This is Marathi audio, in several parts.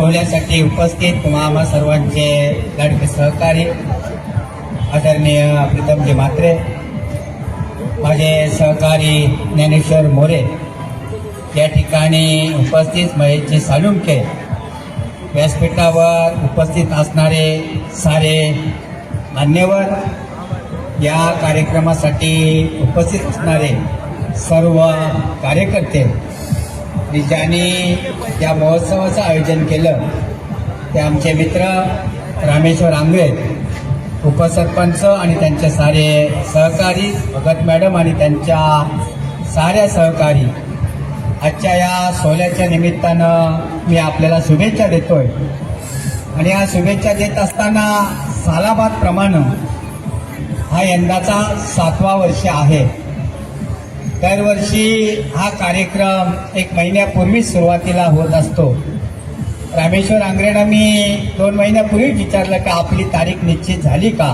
सोहळ्यासाठी उपस्थित तुम्हा आम्हा सर्वांचे लाडके सहकारी आदरणीय प्रीतमजी म्हात्रे माझे सहकारी ज्ञानेश्वर मोरे या ठिकाणी उपस्थित महेशजी सालुंके व्यासपीठावर उपस्थित असणारे सारे मान्यवर या कार्यक्रमासाठी उपस्थित असणारे सर्व कार्यकर्ते आणि ज्यांनी या महोत्सवाचं आयोजन केलं. ते आमचे मित्र रामेश्वर आंबे उपसरपंच आणि त्यांचे सारे सहकारी भगत मॅडम आणि त्यांच्या साऱ्या सहकारी. आजच्या या सोहळ्याच्या निमित्तानं मी आपल्याला शुभेच्छा देतोय. आणि या शुभेच्छा देत असताना सालाबादप्रमाणे हा यंदाचा सातवा वर्ष आहे. दरवर्षी हा कार्यक्रम एक महिन्यापूर्वीच सुरुवातीला होत असतो. रामेश्वर आंग्रेनं मी दोन महिन्यापूर्वीच विचारलं का आपली तारीख निश्चित झाली का?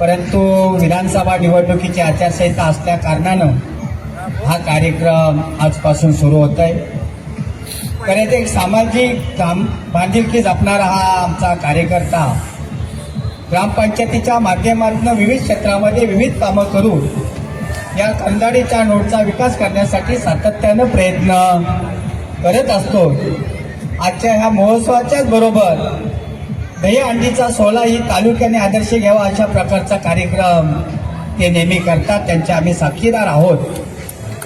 परंतु विधानसभा निवडणुकीची आचारसंहिता असल्या कारणानं हा कार्यक्रम आजपासून सुरू होत आहे खरं एक सामाजिक काम बांधिलकी जपणारा हा आमचा कार्यकर्ता ग्रामपंचायतीच्या माध्यमातून विविध क्षेत्रामध्ये विविध कामं करून या खंदाडीच्या नोटचा विकास करण्यासाठी सातत्यानं प्रयत्न करत असतो. आजच्या ह्या महोत्सवाच्याच बरोबर दहीहंडीचा सोहळा ही तालुक्याने आदर्श घ्यावा अशा प्रकारचा कार्यक्रम ते नेहमी करतात त्यांचे आम्ही साक्षीदार आहोत.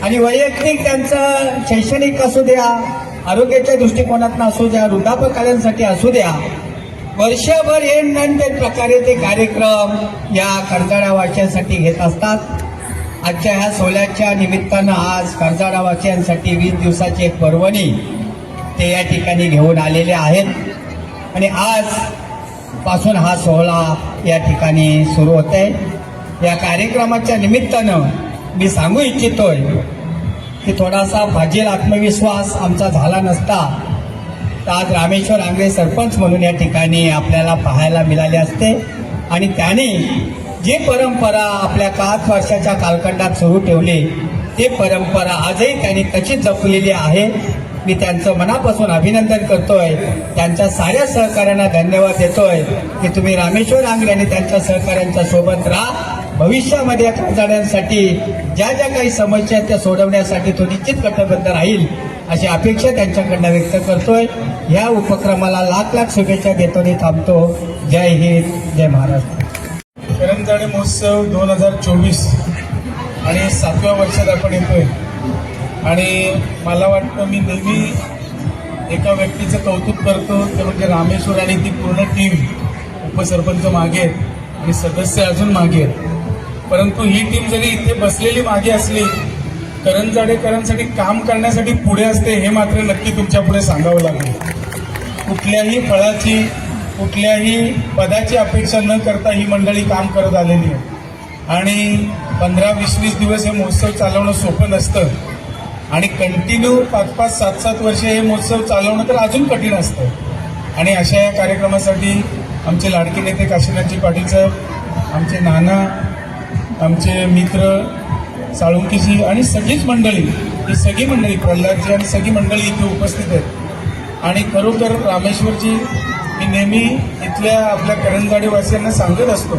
आणि वैयक्तिक त्यांचं शैक्षणिक असू द्या आरोग्याच्या दृष्टिकोनातून असू द्या वृद्धापकालीनसाठी असू द्या वर्षभर हे नंतर प्रकारे ते कार्यक्रम या कर्जाळा वाचण्यासाठी घेत असतात. आजच्या ह्या सोहळ्याच्या निमित्तानं आज कर्जाडावासियांसाठी वीस दिवसाची एक पर्वणी ते या ठिकाणी घेऊन आलेले आहेत. आणि आज पासून हा सोहळा या ठिकाणी सुरू होते या कार्यक्रमाच्या निमित्तानं मी सांगू इच्छितोय की थोडासा फाजील आत्मविश्वास आमचा झाला नसता तर आज रामेश्वर आंग्रे सरपंच म्हणून या ठिकाणी आपल्याला पाहायला मिळाले असते. आणि त्याने जी परंपरा आपल्या पाच वर्षाच्या कालखंडात सुरू ठेवली ती परंपरा आजही त्यांनी कशी जपलेली आहे. मी त्यांचं मनापासून अभिनंदन करतोय. त्यांच्या साऱ्या सहकाऱ्यांना धन्यवाद देतोय. की तुम्ही रामेश्वर आंग्रे आणि त्यांच्या सहकाऱ्यांच्या सोबत राहा. भविष्यामध्ये या ज्या ज्या काही समस्या आहेत त्या सोडवण्यासाठी तो निश्चित कटिबद्ध राहील अशी अपेक्षा त्यांच्याकडनं व्यक्त करतोय. या उपक्रमाला लाख लाख शुभेच्छा देतो थांबतो. जय हिंद जय महाराष्ट्र. करंजाडे महोत्सव दोन हजार चोवीस आणि सातव्या वर्षात आपण येतोय. आणि मला वाटतं मी नेहमी एका व्यक्तीचं कौतुक करतो ते म्हणजे रामेश्वर आणि ती पूर्ण टीम उपसरपंच मागे आहेत आणि सदस्य अजून मागे आहेत. परंतु ही टीम जरी इथे बसलेली मागे असली करंजाडेकरांसाठी काम करण्यासाठी पुढे असते हे मात्र नक्की तुमच्यापुढे सांगावं लागेल. कुठल्याही फळाची कुठल्याही पदाची अपेक्षा न करता ही मंडळी काम करत आलेली आहे. आणि पंधरा वीस वीस दिवस हे महोत्सव चालवणं सोपं नसतं. आणि कंटिन्यू पाच पाच सात सात वर्ष हे महोत्सव चालवणं तर अजून कठीण असतं. आणि अशा या कार्यक्रमासाठी आमचे लाडके नेते काशीनाथजी पाटील साहेब आमचे नाना आमचे मित्र साळुंकीजी आणि सगळीच मंडळी ही सगळी मंडळी प्रल्हादजी आणि सगळी मंडळी इथे उपस्थित आहेत. आणि खरोखर रामेश्वरजी मी नेहमी इथल्या आपल्या करंजाडीवासियांना सांगत असतो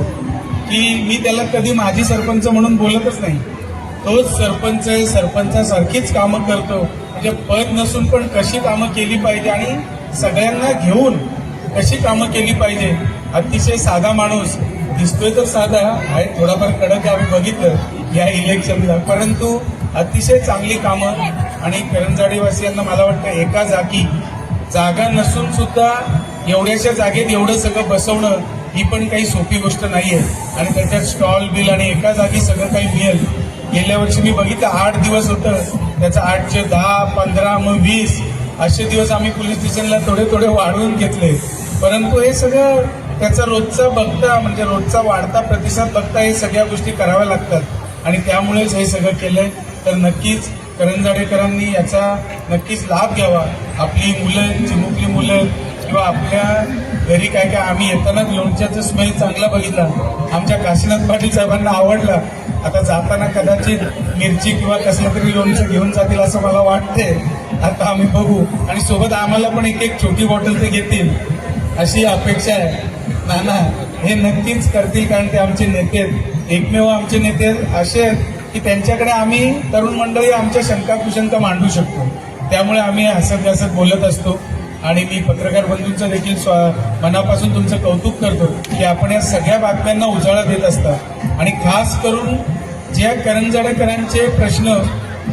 की मी त्याला कधी माजी सरपंच म्हणून बोलतच नाही. तोच सरपंच आहे सरपंचासारखीच कामं करतो. म्हणजे पद नसून पण कशी कामं केली पाहिजे आणि सगळ्यांना घेऊन कशी कामं केली पाहिजे अतिशय साधा माणूस. दिसतोय तर साधा आहे थोडाफार कडक आम्ही बघितलं या इलेक्शनला. परंतु अतिशय चांगली कामं आणि करंजाडीवासियांना मला वाटतं एका जागी जागा नसून सुद्धा एवढ्याशा जागेत एवढं सगळं बसवणं ही पण काही सोपी गोष्ट नाही आहे आणि त्याच्यात स्टॉल बिल आणि एका जागी सगळं काही मिळेल. गेल्या वर्षी मी बघितलं आठ दिवस होतं. त्याचं आठचे दहा पंधरा मग वीस असे दिवस आम्ही पोलीस स्टेशनला थोडे थोडे वाढवून घेतले. परंतु हे सगळं त्याचा रोजचा बघता म्हणजे रोजचा वाढता प्रतिसाद बघता हे सगळ्या गोष्टी कराव्या लागतात. आणि त्यामुळेच हे सगळं केलंय. तर नक्कीच करंजाडेकरांनी याचा नक्कीच लाभ घ्यावा. आपली मुलं चिमुकली मुलं किंवा आपल्या घरी काय काय आम्ही येतानाच लोणच्याचा स्मेल चांगला बघितला. आमच्या काशीनाथ पाटील साहेबांना आवडला. आता जाताना कदाचित मिरची किंवा कसलं तरी लोणचं घेऊन जातील असं मला वाटते आता आम्ही बघू. आणि सोबत आम्हाला पण एक एक छोटी बॉटल ते घेतील. अशी अपेक्षा आहे. नाना हे नक्कीच करतील कारण ते आमचे नेते एकमेव आमचे नेते असे आहेत की त्यांच्याकडे आम्ही तरुण मंडळी आमच्या शंका कुशंका मांडू शकतो. त्यामुळे आम्ही हसत हसत बोलत असतो. आणि मी पत्रकार बंधूंचं देखील स्वा- मनापासून तुमचं कौतुक करतो की आपण या सगळ्या बातम्यांना उजाळा देत असता. आणि खास करून ज्या करंजाडेकरांचे प्रश्न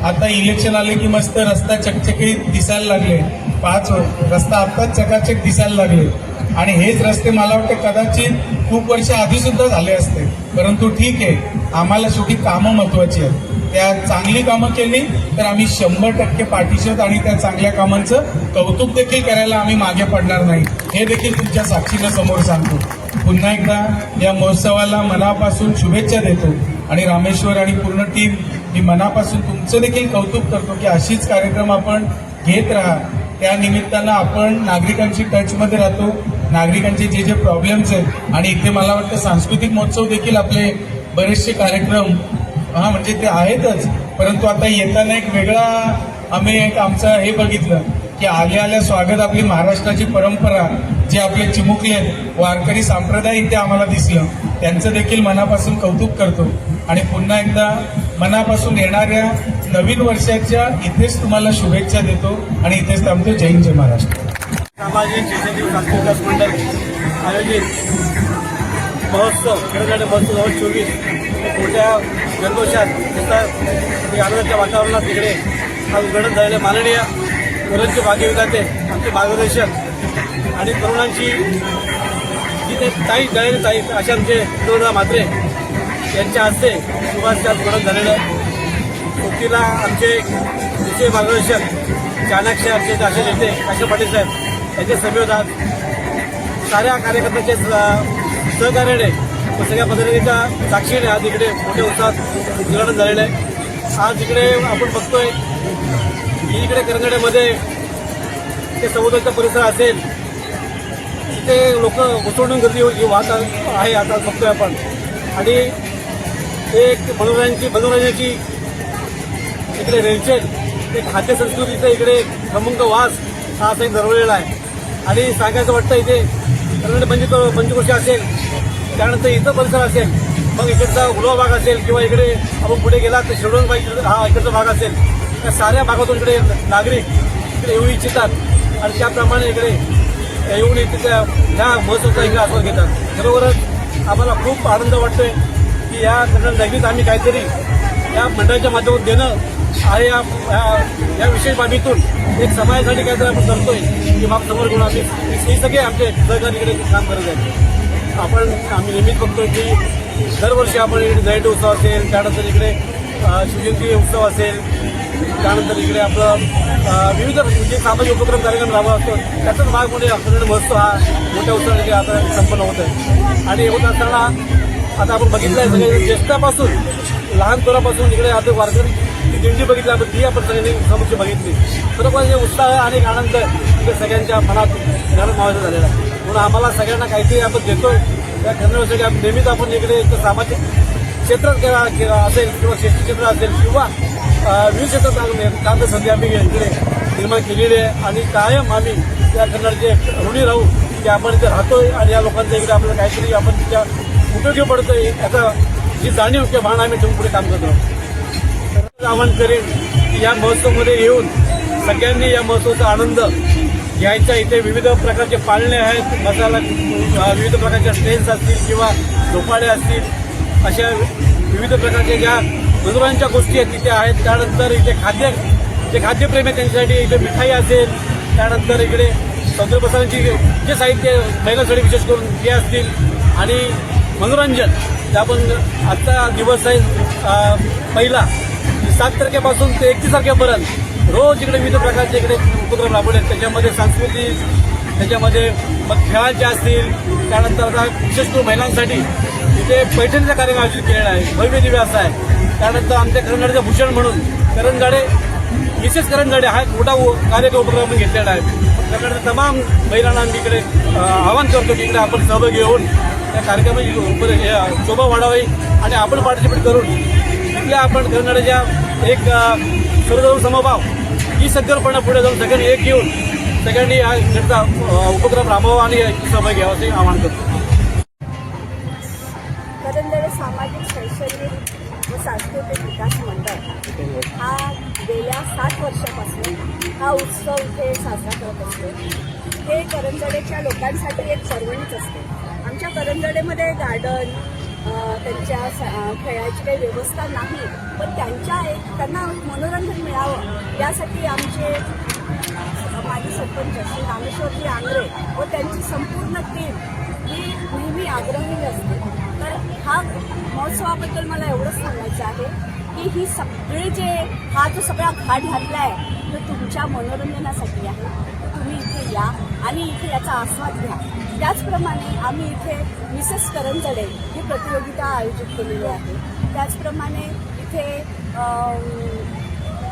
आता इलेक्शन आले की मस्त रस्ता चकचकीत दिसायला लागले. पाच रस्ता आत्ताच चकाचक दिसायला लागले. आणि हेच रस्ते मला वाटतं कदाचित खूप वर्ष आधी सुद्धा झाले असते. परंतु ठीक आहे आम्हाला शेवटी कामं महत्वाची आहेत. त्या चांगली कामं केली तर आम्ही शंभर टक्के पाठीशी आणि त्या चांगल्या कामांचं कौतुक देखील करायला आम्ही मागे पडणार नाही. हे देखील तुमच्या साक्षीनं समोर सांगतो. पुन्हा एकदा या महोत्सवाला मनापासून शुभेच्छा देतो आणि रामेश्वर आणि पूर्ण टीम मी मनापासून तुमचं देखील कौतुक करतो की अशीच कार्यक्रम आपण घेत राहा. त्या निमित्तानं आपण नागरिकांशी टचमध्ये राहतो. नागरिकांचे जे जे प्रॉब्लेम्स आहेत आणि इथे मला वाटतं सांस्कृतिक महोत्सव देखील आपले बरेचसे कार्यक्रम हा म्हणजे ते आहेतच. परंतु आता येताना एक वेगळा आम्ही एक आमचं हे बघितलं की आल्या आल्या स्वागत आपली महाराष्ट्राची परंपरा जे आपले चिमुकले आहेत वारकरी सांप्रदायिक ते आम्हाला दिसलं. त्यांचं देखील मनापासून कौतुक करतो. आणि पुन्हा एकदा मनापासून येणाऱ्या नवीन वर्षाच्या इथेच तुम्हाला शुभेच्छा देतो. आणि इथेच थांबतो. जय हिंद जय महाराष्ट्र. सामाजिक विकास मंडळ आयोजित महोत्सव महोत्सव चोवीस. मोठ्या जल्लोषात तसं आनंदाच्या वातावरणात तिकडे हा उद्घाटन झालेले माननीय वरंची भाग्यविधाते आमचे मार्गदर्शक आणि तरुणांची जिथे ताई जळलेली ताई असे आमचे तरुणा म्हात्रे यांच्या हस्ते सुभाषच्या उद्घाटन झालेलं मुक्तीला आमचे दुसरे मार्गदर्शक चाणक्य आमचे असे नेते काश्य पाटील साहेब यांचे सभेत आज साऱ्या कार्यकर्त्यांचे स- सहकार्याने व सगळ्या पद्धतीच्या साक्षीने आज इकडे मोठ्या उत्साहात उद्घाटन झालेलं आहे. आज इकडे आपण बघतोय की इकडे करंगड्यामध्ये ते समुद्राचा परिसर असेल तिथे लोक घुसवणूक गर्दी वाहत आहे आता बघतोय आपण. आणि एक मनोरंजनाची मनोरंजनाची इकडे रेलचेल एक खाद्य संस्कृतीचा इकडे प्रमुख वास हा असा एक दरवळलेला आहे. आणि सांगायचं वाटतं इथे कर्नाटक पंच पंचकोशी असेल त्यानंतर इथं परिसर असेल मग इकडचा उलवा भाग असेल किंवा इकडे आपण पुढे गेला तर शिरडोन भाग हा इकडचा भाग असेल. त्या साऱ्या भागातून इकडे नागरिक इकडे येऊ इच्छितात आणि त्याप्रमाणे इकडे येऊन इथे त्या ह्या महोत्सवाचा इकडे आस्वाद घेतात. बरोबरच आम्हाला खूप आनंद वाटतोय की या नगरीत आम्ही काहीतरी या मंडळाच्या माध्यमातून देणं आहे या या- विशेष बाबीतून. एक समाजासाठी काहीतरी आपण करतोय की बाब समोर घेऊन आम्ही हे सगळे आमचे सहकारी इकडे काम करत आहेत. आपण आम्ही नेहमीच बघतो की दरवर्षी आपण इकडे उत्सव असेल त्यानंतर इकडे शिवजयंती उत्सव असेल त्यानंतर इकडे आपलं विविध जे सामाजिक उपक्रम कार्यक्रम राबवत असतो. त्याचाच भाग म्हणजे आपल्याकडे महोत्सव हा मोठ्या उत्सवाने आता संपन्न होत आहे. आणि होत असताना आता आपण बघितलं आहे सगळे ज्येष्ठापासून लहानपणापासून इकडे आता वारकरी ती दिंडी बघितली आपण ती आपण सगळ्यांनी समोरची बघितली. खरोखर हे उत्साह आणि आनंद इकडे सगळ्यांच्या मनात घरात मावायचा झालेला आहे. म्हणून आम्हाला सगळ्यांना काहीतरी आपण देतोय. त्या करण्यासाठी आपण नेहमीच आपण इकडे एक सामाजिक क्षेत्रात केला असेल किंवा शेती क्षेत्र असेल किंवा विविध क्षेत्रात आम्ही संधी आम्ही इकडे निर्माण केलेली आहे. आणि कायम आम्ही त्या करणारचे ऋणी राहू की आपण इथे राहतोय आणि या लोकांच्या इकडे आपल्याला काहीतरी आपण तिच्या उपयोगी पडतोय याचा जी जाणीव किंवा भान आम्ही ठेवून पुढे काम करतो आवाहन करेन की या महोत्सवमध्ये येऊन सगळ्यांनी या महोत्सवाचा आनंद यायचा इथे विविध प्रकारचे पाळणे आहेत मसाला विविध प्रकारच्या स्टेन्स असतील किंवा झोपाळे असतील अशा विविध प्रकारच्या ज्या मनोरंजनच्या गोष्टी आहेत तिथे आहेत. त्यानंतर इथे खाद्य जे खाद्यप्रेमी त्यांच्यासाठी इथे मिठाई असेल. त्यानंतर इकडे तंत्रप्रसारांची जे साहित्य महिलांसाठी विशेष करून ते असतील. आणि मनोरंजन जे आपण आजचा दिवस आहे पहिला. सात तारखेपासून ते एकतीस तारखेपर्यंत रोज इकडे विविध प्रकारचे इकडे उपक्रम राबवले त्याच्यामध्ये सांस्कृतिक त्याच्यामध्ये मग खेळांचे असतील त्यानंतर आता विशेष करून महिलांसाठी इथे पैठणीचा कार्यक्रम आयोजित केलेला आहे. भव्य दिव्य असा आहे. त्यानंतर आमच्या करंजाडेचं भूषण म्हणून करंजाडे विशेष करंजाडे हा एक मोठा कार्यक्रम उपक्रम घेतलेला आहे. त्याकडे तमाम महिलांना आम्ही इकडे आवाहन करतो की इकडे आपण सहभागी होऊन त्या कार्यक्रमाची उपर- हे, शोभा वाढावी आणि आपण पार्टिसिपेट करून इथल्या आपण करणाऱ्याच्या एक सर्वजण समभाव ही संकल्पना पुढे जाऊन सगळ्यांनी एक येऊन सगळ्यांनी हा इकडचा उपक्रम राबवावा आणि सहभागी घ्यावा असे आवाहन करतो. करंदळे सामाजिक शैक्षणिक व सांस्कृतिक विकास मंडळ. हा गेल्या सात वर्षापासून हा उत्सव इथे साजरा करत असतो. हे करंजडेच्या लोकांसाठी एक पर्वणीच असते. आमच्या करंजडेमध्ये गार्डन त्यांच्या स- खेळाची काही व्यवस्था नाही पण त्यांच्या एक त्यांना मनोरंजन मिळावं यासाठी आमचे माजी सरपंच श्री रामेश्वरजी आंग्रे व त्यांची संपूर्ण टीम ही नेहमी आग्रही असते. तर हा महोत्सवाबद्दल मला एवढंच सांगायचं आहे की ही सगळे जे हा जो सगळा घाट घातला आहे तो तुमच्या मनोरंजनासाठी आहे. तुम्ही इथे या आणि इथे याचा आस्वाद घ्या. त्याचप्रमाणे आम्ही इथे मिसेस करंजडे प्रतियोगिता आयोजित केलेली आहे. त्याचप्रमाणे इथे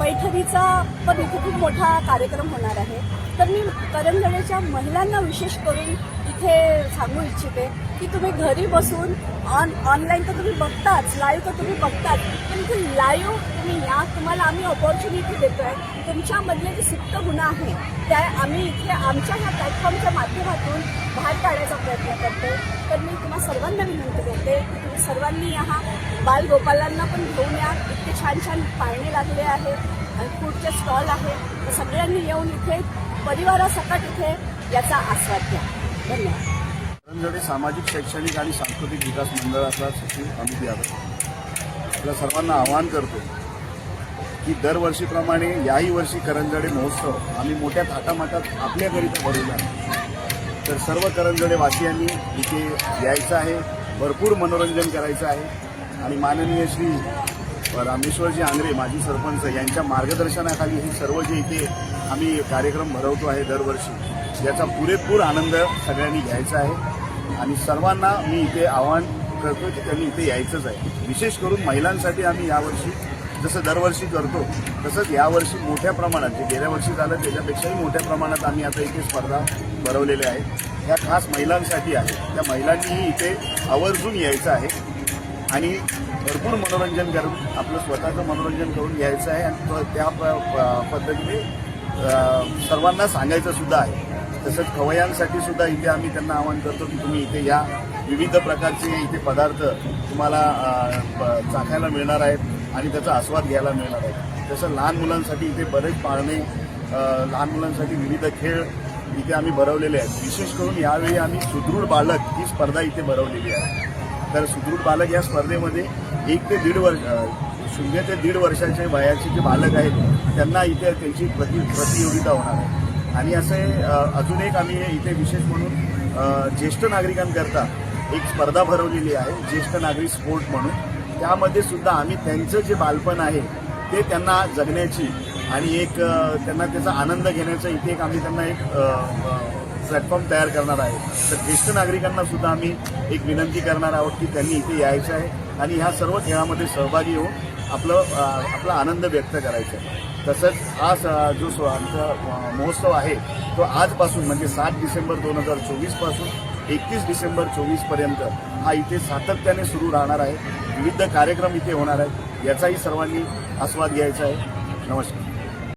पैठणीचा पण इथे खूप मोठा कार्यक्रम होणार आहे. तर मी करंजणेच्या महिलांना विशेष करून इथे सांगू इच्छिते की तुम्ही घरी बसून ऑन ऑनलाईन तर तुम्ही बघताच लाईव्ह तर तुम्ही बघताच पण इथे लाईव्ह तुम्ही या तुम्हाला आम्ही ऑपॉर्च्युनिटी आहे तुमच्यामधले जे सुप्त गुण आहे त्या आम्ही इथे आमच्या ह्या प्लॅटफॉर्मच्या माध्यमातून बाहेर काढायचा प्रयत्न करतो. तर मी तुम्हा सर्वांना विनंती करते की तुम्ही सर्वांनी या. बालगोपालांना पण घेऊन या. इतके छान छान पाळणे लागले आहेत आणि फूडचे स्टॉल आहे. तर सगळ्यांनी येऊन इथे परिवारासकट इथे याचा आस्वाद घ्या. धन्यवाद. करंजडे सामाजिक शैक्षणिक आणि सांस्कृतिक विकास मंडळाचा सचिव अमित यादव. आपल्या सर्वांना आवाहन करतो की दरवर्षीप्रमाणे याही वर्षी करंजडे महोत्सव आम्ही मोठ्या थाटामाटात आपल्याकरिता भरूया तर सर्व करंजडे वासियांनी इथे यायचं आहे भरपूर मनोरंजन करायचं आहे. आणि माननीय श्री रामेश्वरजी आंग्रे माजी सरपंच यांच्या मार्गदर्शनाखाली हे सर्व जे इथे आम्ही कार्यक्रम भरवतो आहे दरवर्षी याचा पुरेपूर आनंद सगळ्यांनी घ्यायचा आहे. आणि सर्वांना मी इथे आव्हान करतो की त्यांनी इथे यायचंच आहे. विशेष करून महिलांसाठी आम्ही यावर्षी जसं दरवर्षी करतो तसंच यावर्षी मोठ्या प्रमाणात जे गेल्या वर्षी झालं त्याच्यापेक्षाही मोठ्या प्रमाणात आम्ही आता इथे स्पर्धा भरवलेल्या आहेत. ह्या खास महिलांसाठी आहे. त्या महिलांनीही इथे आवर्जून यायचं आहे. आणि भरपूर मनोरंजन करून आपलं स्वतःचं मनोरंजन करून घ्यायचं आहे आणि त्या प- पद्धतीने सर्वांना सांगायचं सुद्धा आहे. तसंच खवयांसाठी सुद्धा इथे आम्ही त्यांना आवाहन करतो की तुम्ही इथे या. विविध प्रकारचे इथे पदार्थ तुम्हाला प- चाखायला मिळणार आहेत आणि त्याचा आस्वाद घ्यायला मिळणार आहे तसं लहान मुलांसाठी इथे बरेच पाळणे लहान मुलांसाठी विविध खेळ इथे आम्ही भरवलेले आहेत. विशेष करून यावेळी आम्ही सुदृढ बालक ही स्पर्धा इथे भरवलेली आहे. तर सुदृढ बालक या स्पर्धेमध्ये एक ते दीड वर्ष शून्य ते दीड वर्षाचे वयाचे जे बालक आहेत त्यांना इथे त्यांची प्रति प्रतियोगिता होणार आहे. आणि असे अजून एक आम्ही इथे विशेष म्हणून ज्येष्ठ नागरिकांकरता एक स्पर्धा भरवलेली आहे ज्येष्ठ नागरिक स्पोर्ट म्हणून. त्यामध्ये सुद्धा आम्ही त्यांचं जे बालपण आहे ते त्यांना जगण्याची आणि एक त्यांना त्याचा आनंद घेण्याचा इथे एक आम्ही त्यांना एक प्लॅटफॉर्म तयार करणार आहे. तर ज्येष्ठ नागरिकांना सुद्धा आम्ही एक विनंती करणार आहोत की त्यांनी इथे यायचं आहे आणि ह्या सर्व खेळामध्ये सहभागी होऊन आपलं आपला आनंद व्यक्त करायचा आहे. तसंच हा स- जो स्व- आमचा महोत्सव आहे तो आजपासून म्हणजे सात डिसेंबर दोन हजार चोवीसपासून एकतीस डिसेंबर चोवीसपर्यंत हा इथे सातत्याने सुरू राहणार आहे. विविध कार्यक्रम इथे होणार आहेत. याचाही सर्वांनी आस्वाद घ्यायचा आहे. नमस्कार.